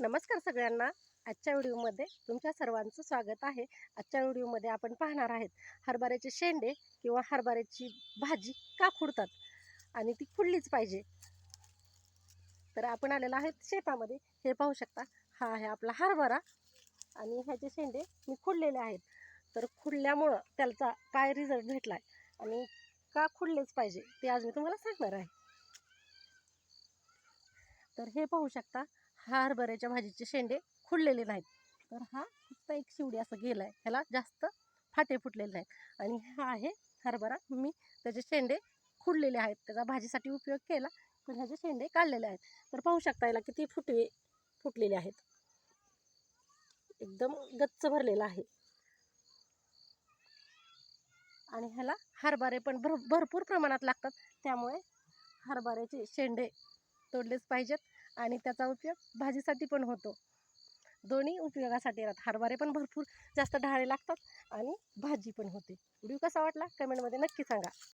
नमस्कार सगळ्यांना. आजच्या व्हिडिओमध्ये तुमच्या सर्वांचं स्वागत आहे. आजच्या व्हिडिओमध्ये आपण पाहणार आहेत हरभऱ्याचे शेंडे किंवा हरभऱ्याची भाजी का खुडतात आणि ती खुडलीच पाहिजे. तर आपण आलेलो आहेत शेतामध्ये. हे पाहू शकता हा आहे आपला हरभरा आणि ह्याचे शेंडे मी खुडलेले आहेत. तर खुडल्यामुळं त्याचा काय रिझल्ट भेटला आहे आणि का खुडलेच पाहिजे ते आज मी तुम्हाला सांगणार आहे. तर हे पाहू शकता हा हरभऱ्याच्या भाजीचे शेंडे खुडलेले नाहीत. तर हा फक्त एक शिवडी असं गेला आहे ह्याला जास्त फाटे फुटलेले नाहीत. आणि हा आहे हरभरा. मी त्याचे शेंडे खुडलेले आहेत. त्याचा भाजीसाठी उपयोग केला पण ह्याचे शेंडे काढलेले आहेत. तर पाहू शकता याला किती फुटवे फुटलेले आहेत. एकदम गच्च भरलेला आहे. आणि ह्याला हरभरे पण भर भरपूर प्रमाणात लागतात. त्यामुळे हरभऱ्याचे शेंडे तोडलेच पाहिजेत. आणि त्याचा उपयोग भाजीसाठी पण होतो. दोन्ही उपयोगासाठी येतात हरभरे पण भरपूर जास्त ढाळे लागतात आणि भाजी पण होते. व्हिडिओ कसा वाटला? कमेंटमध्ये नक्की सांगा.